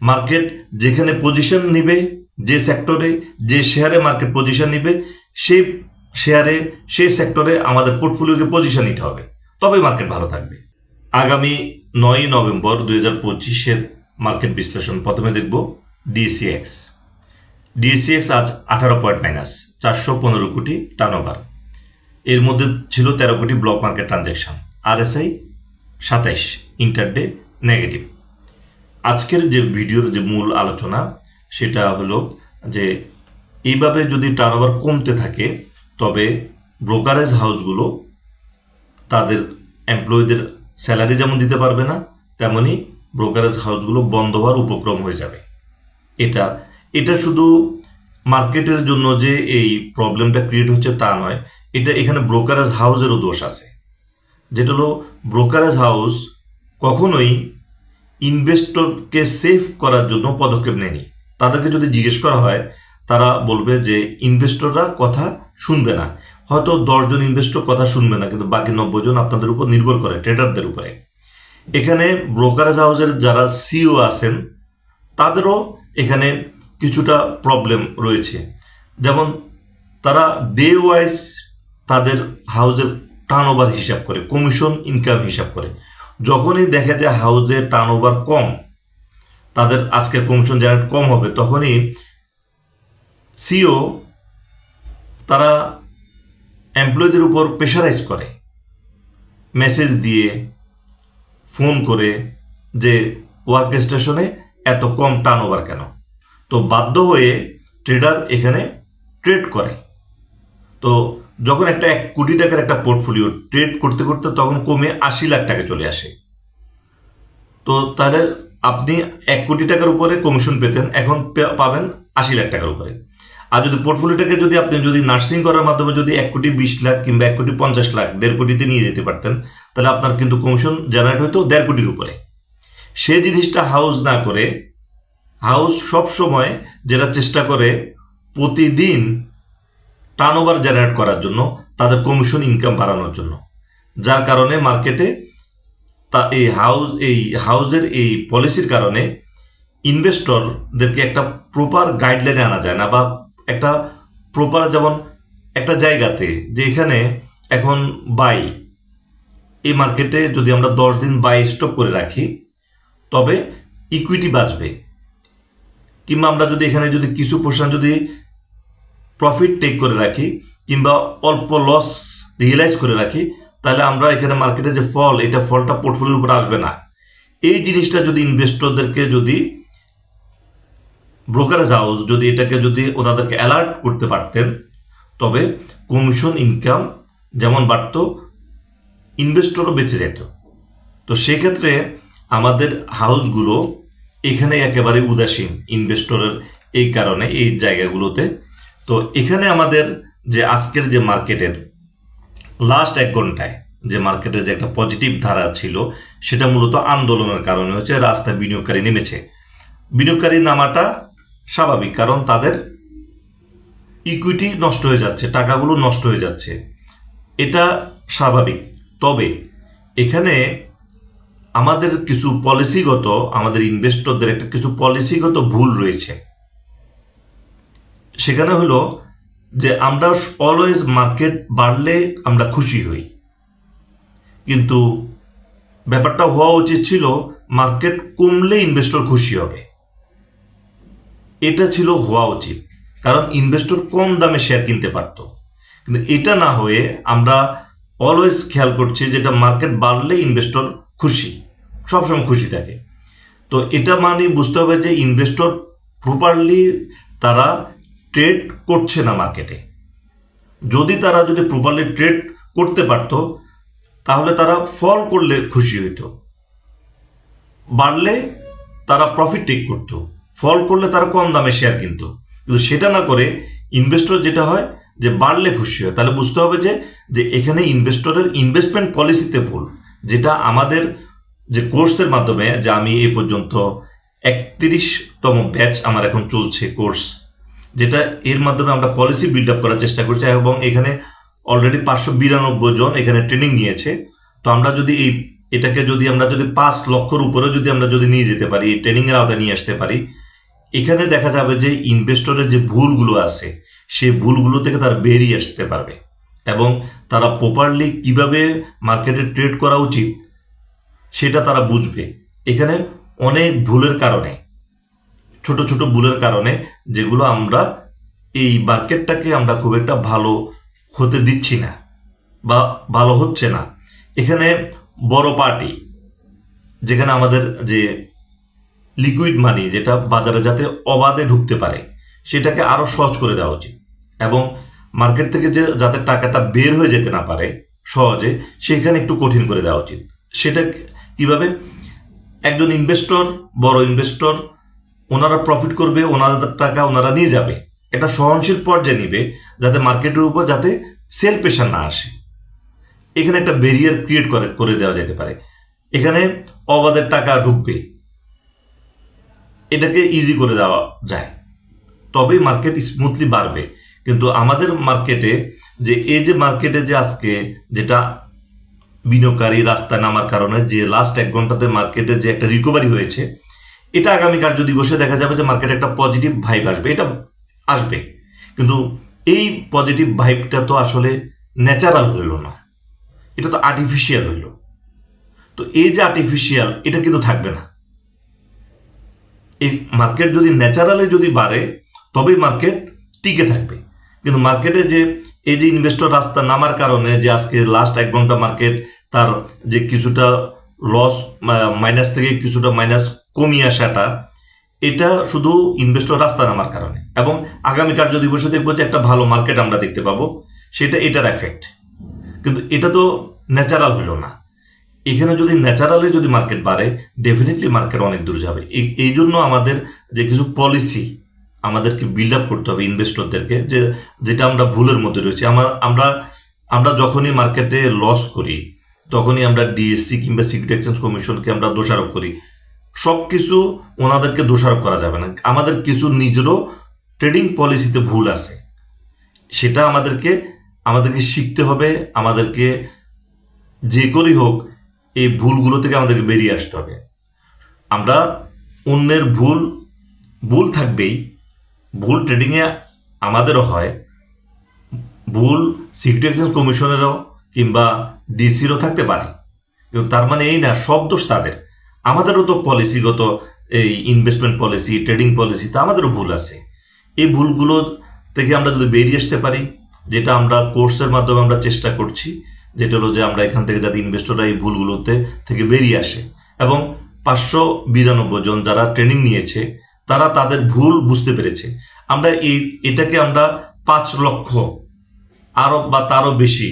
Market যেখানে position নিবে, যে সেক্টরে যে শেয়ারে মার্কেট পজিশন নিবে, সেই শেয়ারে সেই সেক্টরে আমাদের পোর্টফোলিওকে পজিশন নিতে হবে। তবে মার্কেট ভালো থাকবে। আগামী নয়ই নভেম্বর দুই হাজার পঁচিশের মার্কেট বিশ্লেষণ প্রথমে দেখব ডিসিএক্স ডিএসিএক্স আজ আঠারো পয়েন্ট মাইনাস চারশো পনেরো কোটি টার্নওভার এর মধ্যে ছিল তেরো কোটি ব্লক মার্কেট ট্রানজ্যাকশন আরএসআই সাতাইশ ইন্টারডে নেগেটিভ আজকের যে ভিডিওর যে মূল আলোচনা, সেটা হলো যে এইভাবে যদি টার্নওভার কমতে থাকে, তবে ব্রোকারেজ হাউসগুলো তাদের এমপ্লয়ীদের স্যালারি যেমন দিতে পারবে না, তেমনি ব্রোকারেজ হাউসগুলো বন্ধ হওয়ার উপক্রম হয়ে যাবে। এটা এটা শুধু মার্কেটের জন্য যে এই প্রবলেমটা ক্রিয়েট হচ্ছে তা নয়, এটা এখানে ব্রোকারেজ হাউসেরও দোষ আছে। যেটা হলো ব্রোকারেজ হাউস কখনোই ইনভেস্টরকে সেভ করার জন্য পদক্ষেপ নেয়নি। তাদেরকে যদি জিজ্ঞেস করা হয়, তারা বলবে যে ইনভেস্টররা কথা শুনবে না। হয়তো দশজন ইনভেস্টর কথা শুনবে না, কিন্তু বাকি নব্বই জন আপনাদের উপর নির্ভর করে, ট্রেডারদের উপরে। এখানে ব্রোকারেজ হাউসের যারা সিও আছেন, তাদেরও এখানে কিছুটা প্রবলেম রয়েছে। যেমন তারা ডে ওয়াইজ তাদের হাউজের টার্ন ওভার হিসাব করে, কমিশন ইনকাম হিসাব করে। যখনই দেখে যে হাউজে টার্ন ওভার কম, তাদের আজকে কমিশন জেনারেট কম হবে, তখনই সিও তারা এমপ্লয়ীদের উপর প্রেশারাইজ করে। মেসেজ দিয়ে ফোন করে যে ওয়ার্ক স্টেশনে এত কম টার্ন ওভার কেন? তো বাধ্য হয়ে ট্রেডার এখানে ট্রেড করে। তো যখন একটা এক কোটি টাকার একটা পোর্টফোলিও ট্রেড করতে করতে তখন কমে আশি লাখ টাকা চলে আসে। তো তাহলে আপনি এক কোটি টাকার উপরে কমিশন পেতেন, এখন পাবেন আশি লাখ টাকার উপরে। আর যদি পোর্টফোলিওটাকে যদি আপনি যদি নার্সিং করার মাধ্যমে যদি এক কোটি বিশ লাখ কিংবা এক কোটি পঞ্চাশ লাখ, দেড় কোটিতে নিয়ে যেতে পারতেন, তাহলে আপনার কিন্তু কমিশন জেনারেট হতো দেড় কোটির উপরে। সে জিনিসটা হাউস না করে হাউস সব সময় যেটা চেষ্টা করে, প্রতিদিন টার্নওভার জেনারেট করার জন্য, তাদের কমিশন ইনকাম বাড়ানোর জন্য। যার কারণে মার্কেটে তা এই হাউস এই হাউসের এই পলিসির কারণে ইনভেস্টরদেরকে একটা প্রপার গাইডলাইনে আনা যায় না, বা একটা প্রপার যেমন একটা জায়গাতে যে এখানে এখন বাই এই মার্কেটে যদি আমরা দশ দিন বাই স্টপ করে রাখি, তবে ইকুইটি বাঁচবে। কিংবা আমরা যদি এখানে যদি কিছু পোর্শন যদি প্রফিট টেক করে রাখি কিংবা অল্প লস রিয়েলাইজ করে রাখি, তাহলে আমরা এখানে মার্কেটে যে ফল, এটা ফলটা পোর্টফোলিওর উপর আসবে না। এই জিনিসটা যদি ইনভেস্টরদেরকে যদি ব্রোকারেজ হাউস যদি এটাকে যদি ওনাদেরকে অ্যালার্ট করতে পারতেন, তবে কমিশন ইনকাম যেমন বাড়ত ইনভেস্টরও বেঁচে যেত। তো সেক্ষেত্রে আমাদের হাউসগুলো এখানে একেবারে উদাসীন ইনভেস্টরের এই কারণে, এই জায়গাগুলোতে তো এখানে আমাদের যে আজকের যে মার্কেটের লাস্ট এক ঘন্টায় যে মার্কেটের যে একটা পজিটিভ ধারা ছিল, সেটা মূলত আন্দোলনের কারণে হচ্ছে রাস্তায় বিনিয়োগকারী নেমেছে। বিনিয়োগকারী নামাটা স্বাভাবিক, কারণ তাদের ইকুইটি নষ্ট হয়ে যাচ্ছে, টাকাগুলো নষ্ট হয়ে যাচ্ছে। এটা স্বাভাবিক। তবে এখানে আমাদের কিছু পলিসিগত আমাদের ইনভেস্টরদের একটা কিছু পলিসিগত ভুল রয়েছে। সেখানে হলো যে আমরা অলওয়েজ মার্কেট বাড়লে আমরা খুশি হই। কিন্তু ব্যাপারটা হওয়া উচিত ছিল মার্কেট কমলে ইনভেস্টর খুশি হবে। এটা ছিল হওয়া উচিত। কারণ ইনভেস্টর কম দামে শেয়ার কিনতে পারত। কিন্তু এটা না হয়ে আমরা অলওয়েজ খেয়াল করছি যেটা মার্কেট বাড়লে ইনভেস্টর খুশি, সবসময় খুশি থাকে। তো এটা মানে বুঝতে হবে যে ইনভেস্টর প্রপারলি তারা ট্রেড করছে না মার্কেটে যদি তারা যদি প্রপারলি ট্রেড করতে পারতো, তাহলে তারা ফল করলে খুশি হইতো। বাড়লে তারা প্রফিট টেক করতো। ফল করলে তারা কম দামে শেয়ার কিনতো। কিন্তু সেটা না করে ইনভেস্টর যেটা হয়, যে বাড়লে খুশি হয়। তাহলে বুঝতে হবে যে যে এখানে ইনভেস্টরের ইনভেস্টমেন্ট পলিসিতে ভুল। যেটা আমাদের যে কোর্সের মাধ্যমে, যে আমি এ পর্যন্ত একত্রিশতম ব্যাচ আমার এখন চলছে কোর্স যেটা এর মাধ্যমে আমরা পলিসি বিল্ড আপ করার চেষ্টা করছি এবং এখানে অলরেডি পাঁচশো বিরানব্বই জন এখানে ট্রেনিং নিয়েছে। তো আমরা যদি এই, এটাকে যদি আমরা যদি পাঁচ লক্ষর উপরে যদি আমরা যদি নিয়ে যেতে পারি, এই ট্রেনিংয়ের আওতায় নিয়ে আসতে পারি, এখানে দেখা যাবে যে ইনভেস্টরের যে ভুলগুলো আছে, সেই ভুলগুলো থেকে তারা বেরিয়ে আসতে পারবে এবং তারা প্রপারলি কীভাবে মার্কেটে ট্রেড করা উচিত, সেটা তারা বুঝবে। এখানে অনেক ভুলের কারণে ছোট ছোট ভুলের কারণে যেগুলো আমরা এই মার্কেটটাকে আমরা খুব একটা ভালো হতে দিচ্ছি না বা ভালো হচ্ছে না। এখানে বড় পার্টি, যেখানে আমাদের যে লিকুইড মানি যেটা বাজারে যাতে অবাধে ঢুকতে পারে, সেটাকে আরও সহজ করে দেওয়া উচিত। এবং মার্কেট থেকে যে যাতে টাকাটা বের হয়ে যেতে না পারে সহজে, সেখানে একটু কঠিন করে দেওয়া উচিত। সেটা কীভাবে? একজন ইনভেস্টর বড় ইনভেস্টর ওনারা প্রফিট করবে, ওনাদের টাকা ওনারা নিয়ে যাবে। একটা সহনশীল পর্যায়ে নিবে, যাতে মার্কেটের উপর যাতে সেল প্রেশার না আসে। এখানে একটা ব্যারিয়ার ক্রিয়েট করে করে দেওয়া যেতে পারে। এখানে অবাধের টাকা ঢুকবে। এটাকে ইজি করে দেওয়া যায়। তবেই মার্কেট স্মুথলি বাড়বে। কিন্তু আমাদের মার্কেটে যে, এই যে মার্কেটে যে আজকে যেটা বিনিয়োগকারী রাস্তায় নামার কারণে যে লাস্ট এক ঘন্টাতে মার্কেটে যে একটা রিকভারি হয়েছে এটা আগামীকাল যদি বসে দেখা যাবে যে মার্কেটে একটা পজিটিভ ভাইব আসবে, এটা আসবে। কিন্তু এই পজিটিভ ভাইবটা তো আসলে ন্যাচারাল হইল না। এটা তো আর্টিফিশিয়াল হইল তো এই যে আর্টিফিশিয়াল এটা কিন্তু থাকবে না। এই মার্কেট যদি ন্যাচারালি যদি বাড়ে, তবেই মার্কেট টিকে থাকবে। কিন্তু মার্কেটে যে, এই যে ইনভেস্টর রাস্তা নামার কারণে যে আজকে লাস্ট এক ঘণ্টা মার্কেট তার যে কিছুটা লস মাইনাস থেকে কিছুটা মাইনাস কমিয়ে আসাটা, এটা শুধু ইনভেস্টর রাস্তা নামার কারণে। এবং আগামীকাল যদি বসে দেখব যে একটা ভালো মার্কেট আমরা দেখতে পাবো, সেটা এটার এফেক্ট কিন্তু এটা তো ন্যাচারাল হলো না। এখানে যদি ন্যাচারালি যদি মার্কেট বাড়ে ডেফিনেটলি মার্কেট অনেক দূর যাবে। এই জন্য আমাদের যে কিছু পলিসি আমাদেরকে বিল্ড আপ করতে হবে ইনভেস্টরদেরকে যে, যেটা আমরা ভুলের মধ্যে রয়েছে। আমার আমরা আমরা যখনই মার্কেটে লস করি, তখনই আমরা ডিএসসি কিংবা সিকিউরিটি এক্সচেঞ্জ কমিশনকে আমরা দোষারোপ করি। সব কিছু ওনাদেরকে দোষারোপ করা যাবে না। আমাদের কিছু নিজেরও ট্রেডিং পলিসিতে ভুল আছে। সেটা আমাদেরকে আমাদেরকে শিখতে হবে, আমাদেরকে যে করেই হোক, এই ভুলগুলো থেকে আমাদেরকে বেরিয়ে আসতে হবে। আমরা অন্যের ভুল ভুল থাকবেই। ভুল ট্রেডিংয়ে আমাদেরও হয়। ভুল সিকিউরিটি এক্সচেঞ্জ কমিশনেরও কিংবা ডিসিরও থাকতে পারে। কিন্তু তার মানে এই না, সব দোষ তাদের। আমাদেরও তো পলিসিগত এই ইনভেস্টমেন্ট পলিসি ট্রেডিং পলিসি তা আমাদেরও ভুল আছে। এই ভুলগুলো থেকে আমরা যদি বেরিয়ে আসতে পারি, যেটা আমরা কোর্সের মাধ্যমে আমরা চেষ্টা করছি, যেটা হলো যে আমরা এখান থেকে যাতে ইনভেস্টররা এই ভুলগুলোতে থেকে বেরিয়ে আসে। এবং পাঁচশো বিরানব্বই জন যারা ট্রেনিং নিয়েছে, তারা তাদের ভুল বুঝতে পেরেছে। আমরা এই, এটাকে আমরা পাঁচ লক্ষ আরও বা তারও বেশি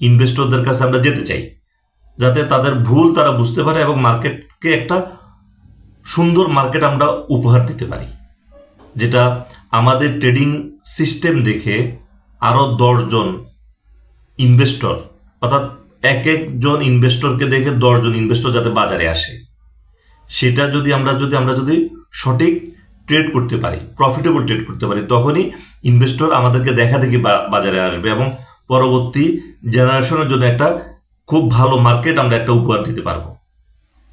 ইনভেস্টরদের কাছে আমরা যেতে চাই, যাতে তাদের ভুল তারা বুঝতে পারে এবং মার্কেটকে একটা সুন্দর মার্কেট আমরা উপহার দিতে পারি। যেটা আমাদের ট্রেডিং সিস্টেম দেখে আরও দশজন ইনভেস্টর অর্থাৎ এক একজন ইনভেস্টরকে দেখে দশজন ইনভেস্টর যাতে বাজারে আসে। সেটা যদি আমরা যদি আমরা যদি সঠিক ট্রেড করতে পারি প্রফিটেবল ট্রেড করতে পারি, তখনই ইনভেস্টর আমাদেরকে দেখা দেখি বাজারে আসবে এবং পরবর্তী জেনারেশনের জন্য একটা খুব ভালো মার্কেট আমরা একটা উপহার দিতে পারব।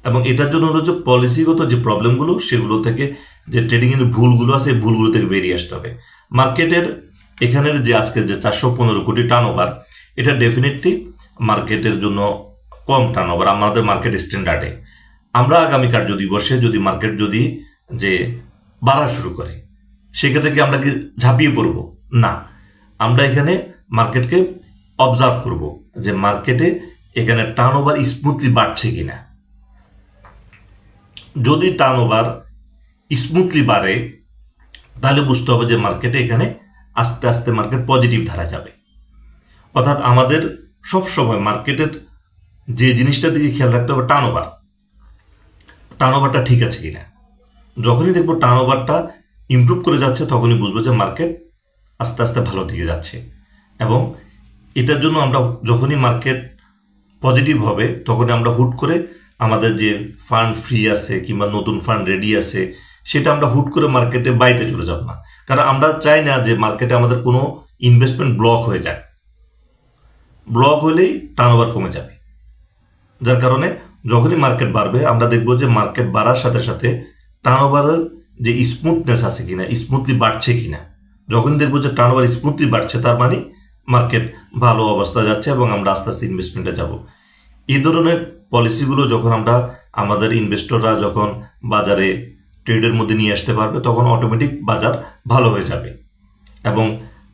এবং এটার জন্য যে পলিসিগত যে প্রবলেমগুলো সেগুলো থেকে যে ট্রেডিংয়ের ভুলগুলো আছে ভুলগুলো থেকে বেরিয়ে আসতে হবে। মার্কেটের এখানের যে আজকের যে চারশো পনেরো কোটি টার্ন ওভার এটা ডেফিনেটলি মার্কেটের জন্য কম টার্ন ওভার আমাদের মার্কেট স্ট্যান্ডার্ডে আমরা আগামী যদি বসে যদি মার্কেট যদি যে বাড়া শুরু করে, সেক্ষেত্রে কি আমরা কি ঝাঁপিয়ে পড়ব? না। আমরা এখানে মার্কেটকে অবজার্ভ করব যে মার্কেটে এখানে টার্ন ওভার স্মুথলি বাড়ছে কিনা। যদি টার্ন ওভার স্মুথলি বাড়ে, তাহলে বুঝতে হবে যে মার্কেটে এখানে আস্তে আস্তে মার্কেট পজিটিভ ধারা যাবে। অর্থাৎ আমাদের সব সময় মার্কেটের যে জিনিসটার দিকে খেয়াল রাখতে হবে টার্ন ওভার টার্ন ওভারটা ঠিক আছে কিনা? যখনই দেখব টার্ন ওভারটা ইমপ্রুভ করে যাচ্ছে, তখনই বুঝব যে মার্কেট আস্তে আস্তে ভালো দিকে যাচ্ছে। এবং এটার জন্য আমরা যখনই মার্কেট পজিটিভ হবে, তখনই আমরা হুট করে আমাদের যে ফান্ড ফ্রি আছে কিংবা নতুন ফান্ড রেডি আছে, সেটা আমরা হুট করে মার্কেটে বাইতে চলে যাব না। কারণ আমরা চাই না যে মার্কেটে আমাদের কোনো ইনভেস্টমেন্ট ব্লক হয়ে যায় ব্লক হলেই টার্ন ওভার কমে যাবে। যার কারণে যখনই মার্কেট বাড়বে, আমরা দেখব যে মার্কেট বাড়ার সাথে সাথে টার্নওভারের যে স্মুথনেস আছে কিনা স্মুথলি বাড়ছে কিনা যখন দেখব যে টার্নওভার স্মুথলি বাড়ছে, তার মানে মার্কেট ভালো অবস্থা যাচ্ছে এবং আমরা আস্তে আস্তে ইনভেস্টমেন্টে যাব। এই ধরনের পলিসিগুলো যখন আমরা আমাদের ইনভেস্টররা যখন বাজারে ট্রেডের মধ্যে নিয়ে আসতে পারবে, তখন অটোমেটিক বাজার ভালো হয়ে যাবে। এবং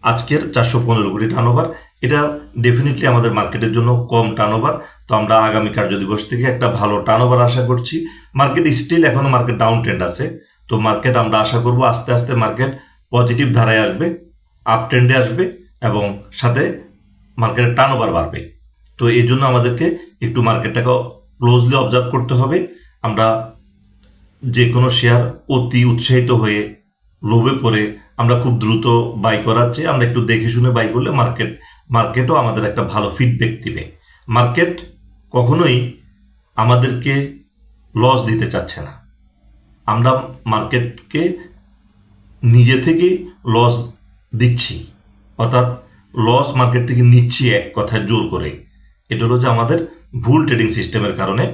আজকের চারশো পনেরো কোটি টার্নওভার এটা ডেফিনেটলি আমাদের মার্কেটের জন্য কম টার্নওভার তো আমরা আগামী কার্য দিবস থেকে একটা ভালো টার্নওভার আশা করছি। মার্কেট স্টিল এখনও মার্কেট ডাউন ট্রেন্ড আছে। তো মার্কেট আমরা আশা করব আস্তে আস্তে মার্কেট পজিটিভ ধারায় আসবে আপ ট্রেন্ডে আসবে এবং সাথে মার্কেটের টার্নওভার বাড়বে। তো এই জন্য আমাদেরকে একটু মার্কেটটাকে ক্লোজলি অবজার্ভ করতে হবে। আমরা যে কোনো শেয়ার অতি উৎসাহিত হয়ে লোভে পড়ে আমরা খুব দ্রুত বাই করার চেয়ে আমরা একটু দেখে শুনে বাই করলে মার্কেট মার্কেটও আমাদের একটা ভালো ফিডব্যাক দিবে। মার্কেট কখনোই আমাদেরকে লস দিতে চাচ্ছে না। আমরা মার্কেটকে নিজে থেকে লস দিচ্ছি। অর্থাৎ লস মার্কেট থেকে নিচ্ছি এক কথায় জোর করে। এটা হলো যে আমাদের ভুল ট্রেডিং সিস্টেমের কারণে।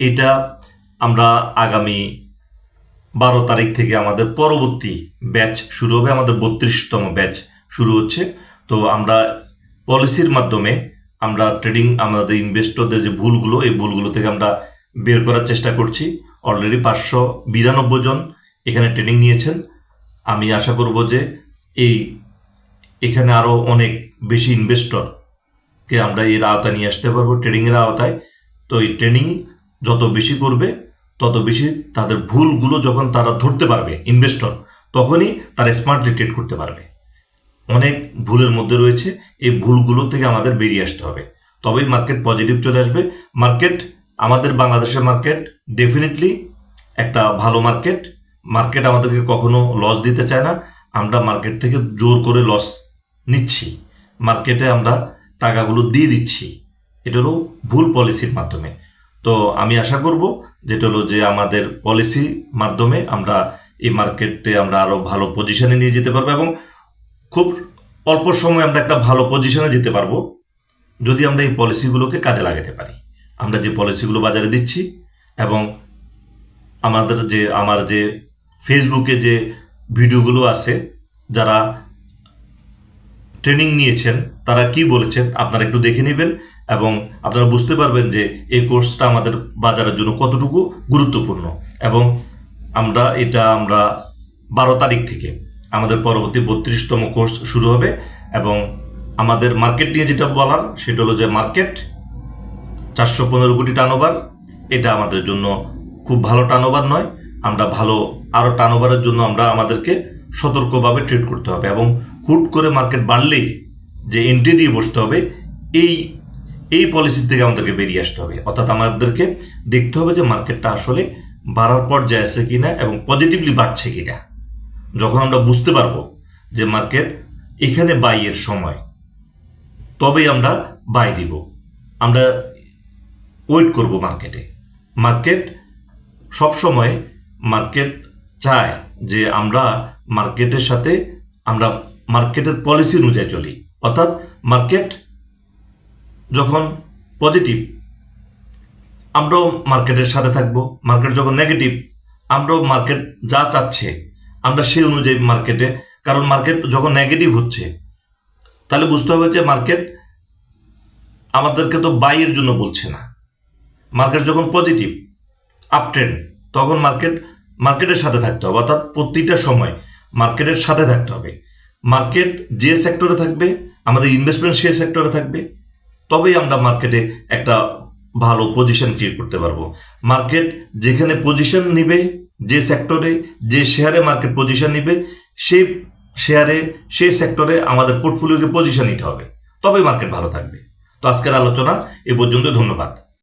এটা আমরা আগামী বারো তারিখ থেকে আমাদের পরবর্তী ব্যাচ শুরু হবে, আমাদের বত্রিশতম ব্যাচ শুরু হচ্ছে। তো আমরা পলিসির মাধ্যমে আমরা ট্রেডিং আমাদের ইনভেস্টরদের যে ভুলগুলো, এই ভুলগুলো থেকে আমরা বের করার চেষ্টা করছি। অলরেডি পাঁচশো বিরানব্বই জন এখানে ট্রেনিং নিয়েছেন। আমি আশা করব যে এই এখানে আরও অনেক বেশি ইনভেস্টরকে আমরা এর আওতায় নিয়ে আসতে পারব ট্রেনিংয়ের আওতায়। তো এই ট্রেনিং যত বেশি করবে, তত বেশি তাদের ভুলগুলো যখন তারা ধরতে পারবে ইনভেস্টর তখনই তারা স্মার্টলি ট্রেড করতে পারবে। অনেক ভুলের মধ্যে রয়েছে, এই ভুলগুলো থেকে আমাদের বেরিয়ে আসতে হবে। তবেই মার্কেট পজিটিভ চলে আসবে। মার্কেট আমাদের বাংলাদেশের মার্কেট ডেফিনেটলি একটা ভালো মার্কেট মার্কেট আমাদেরকে কখনো লস দিতে চায় না। আমরা মার্কেট থেকে জোর করে লস নিচ্ছি। মার্কেটে আমরা টাকাগুলো দিয়ে দিচ্ছি। এটা হলো ভুল পলিসির মাধ্যমে। তো আমি আশা করব যেটা হলো যে আমাদের পলিসি মাধ্যমে আমরা এই মার্কেটে আমরা আরও ভালো পজিশনে নিয়ে যেতে পারব এবং খুব অল্প সময়ে আমরা একটা ভালো পজিশনে যেতে পারব যদি আমরা এই পলিসিগুলোকে কাজে লাগাতে পারি। আমরা যে পলিসিগুলো বাজারে দিচ্ছি এবং আমাদের যে, আমার যে ফেসবুকে যে ভিডিওগুলো আছে, যারা ট্রেনিং নিয়েছেন, তারা কি বলেছেন আপনারা একটু দেখে নেবেন এবং আপনারা বুঝতে পারবেন যে এই কোর্সটা আমাদের বাজারের জন্য কতটুকু গুরুত্বপূর্ণ এবং আমরা, এটা আমরা বারো তারিখ থেকে আমাদের পরবর্তী বত্রিশতম কোর্স শুরু হবে এবং আমাদের মার্কেট নিয়ে যেটা বলার, সেটা হলো যে মার্কেট চারশো পনেরো কোটি টার্নওভার এটা আমাদের জন্য খুব ভালো টার্নওভার নয়। আমরা ভালো আরও টার্নওভারের জন্য আমরা আমাদেরকে সতর্কভাবে ট্রিট করতে হবে এবং হুট করে মার্কেট বাড়লেই যে এন্ট্রি দিয়ে বসতে হবে, এই এই পলিসি থেকে আমাদেরকে বেরিয়ে আসতে হবে। অর্থাৎ আমাদেরকে দেখতে হবে যে মার্কেটটা আসলে বাড়ার পর্যায়ে আছে কিনা এবং পজিটিভলি বাড়ছে কিনা। যখন আমরা বুঝতে পারব যে মার্কেট এখানে বাইয়ের সময়, তবেই আমরা বাই দিব। আমরা ওয়েট করব মার্কেটে। মার্কেট সব সময় মার্কেট চায় যে আমরা মার্কেটের সাথে আমরা মার্কেটের পলিসি অনুযায়ী চলি। অর্থাৎ মার্কেট যখন পজিটিভ আমরাও মার্কেটের সাথে থাকব। মার্কেট যখন নেগেটিভ আমরাও মার্কেট যা চাচ্ছে, আমরা সেই অনুযায়ী মার্কেটে, কারণ মার্কেট যখন নেগেটিভ হচ্ছে, তাহলে বুঝতে হবে যে মার্কেট আমাদেরকে তো বাইয়ের জন্য বলছে না। মার্কেট যখন পজিটিভ আপ ট্রেন্ড তখন মার্কেট, মার্কেটের সাথে থাকতে হবে। অর্থাৎ প্রতিটা সময় মার্কেটের সাথে থাকতে হবে। মার্কেট যে সেক্টরে থাকবে, আমাদের ইনভেস্টমেন্ট সেই সেক্টরে থাকবে, তবেই আমরা মার্কেটে একটা ভালো পজিশন ক্রিয়েট করতে পারব। মার্কেট যেখানে পজিশন নিবে, যে সেক্টরে, যে শেয়ারে মার্কেট পজিশন নিবে, সেই শেয়ারে সেই সেক্টরে আমাদের পোর্টফোলিওকে পজিশন নিতে হবে। তবেই মার্কেট ভালো থাকবে। তো আজকের আলোচনা এ পর্যন্ত, ধন্যবাদ।